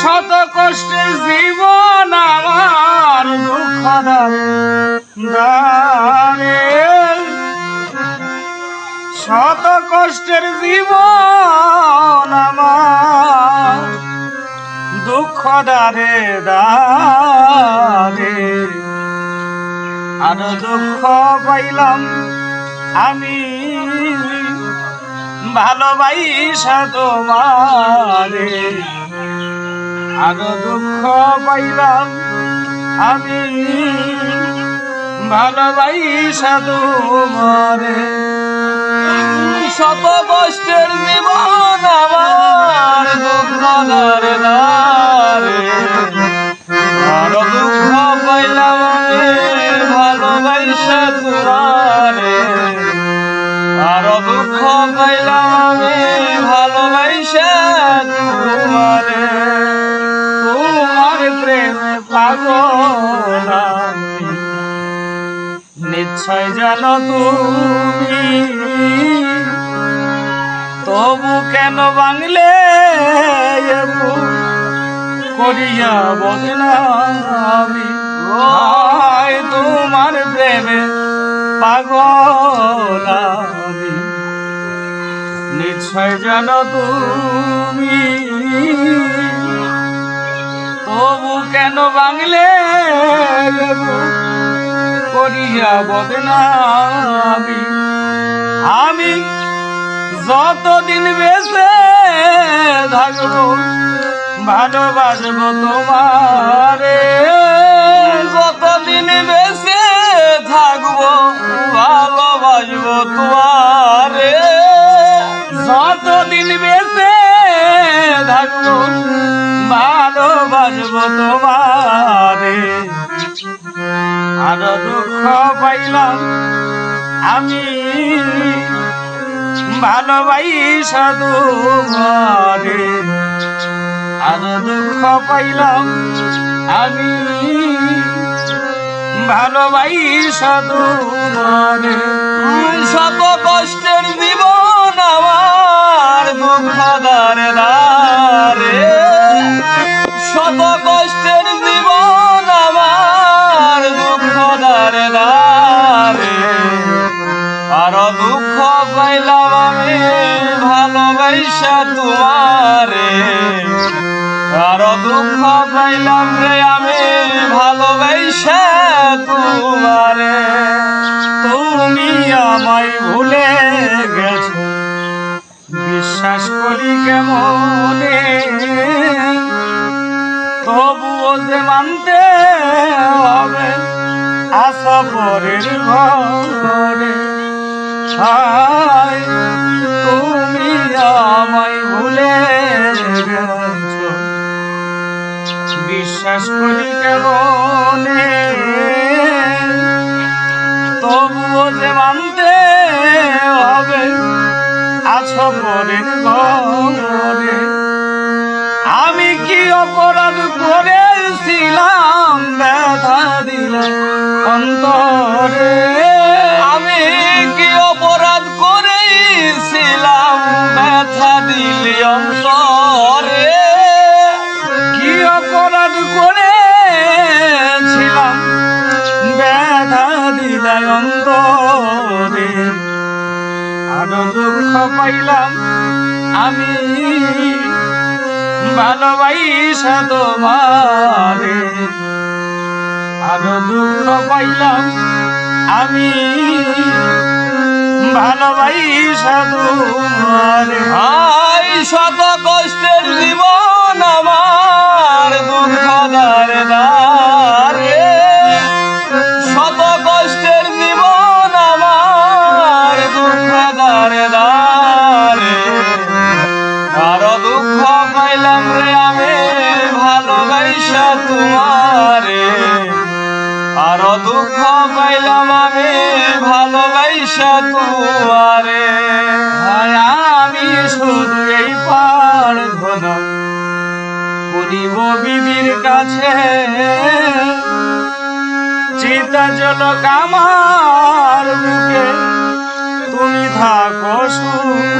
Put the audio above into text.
শত কষ্টের জীবন আমার দুঃখ শত কষ্টের জীবন আমার দুঃখ দারে দারে আর দুঃখ পাইলাম আমি ভালোবাইসা তোমারে। আর দুঃখ পাইলাম আমি। ভালোবাইসা তোমারে। শত কষ্টের জীবন আমার দুঃখ আর দুঃখ পাইলাম আমি ভালোবাইসা তোমারে। আর দুঃখ পাইলাম আমি ভালোবাইসা তোমার। নিশ্চয় জানো তুমি তবু কেন বাংলে করিয়া বদনামি? তোমার প্রেমে পাগল নিশ্চয় জানো তুমি কেন বাংলে করিয়া বদনামি? আমি যতদিন বেঁচে থাকব ভালোবাসবো তোমারে। ভালোবাসবো তোমারে আরও দুঃখ পাইলাম আমি। ভালোবাইসা তোমারে আরও দুঃখ পাইলাম আমি। ভালোবাইসা তোমারে শত কষ্টের জীবন আমার দুঃখ দারে আর দুঃখ পাইলাম আমি ভালোবাসা তোমারে। আর দুঃখ পাইলাম রে আমি, ভালোবাসা তোমারে। তুমি আমায় ভুলে গেছো। বিশ্বাস করি কেমনে? তবুও যে মানতে হবে, আশা পরের ঘরে হায় তুমি আমায় ভুলে বিশ্বাস করি কেমনে? তবুও যে মানতে হবে, আছো পরের ঘরে আমি কি অপরাধ করেছিলাম? ব্যথা দিলাম অন্তরে। অপরাধ করেছিলাম। ব্যথা দিলাই অন্তরে। আরও দুঃখ পাইলাম আমি। ভালোবাইসা তোমারে। আরও দুঃখ পাইলাম আমি। ভালোবাইসা তোমারে। দারে দারে। আরও দুঃখ পাইলাম রে আমি ভালোবাসা তোমারে। আরও দুঃখ পাইলাম আমি ভালোবাসা তোমারে। আমি শুধু এই পার ধনা। করিব বিবির কাছে। চিতা জলক আমার বুকে তুমি থাকো সুখে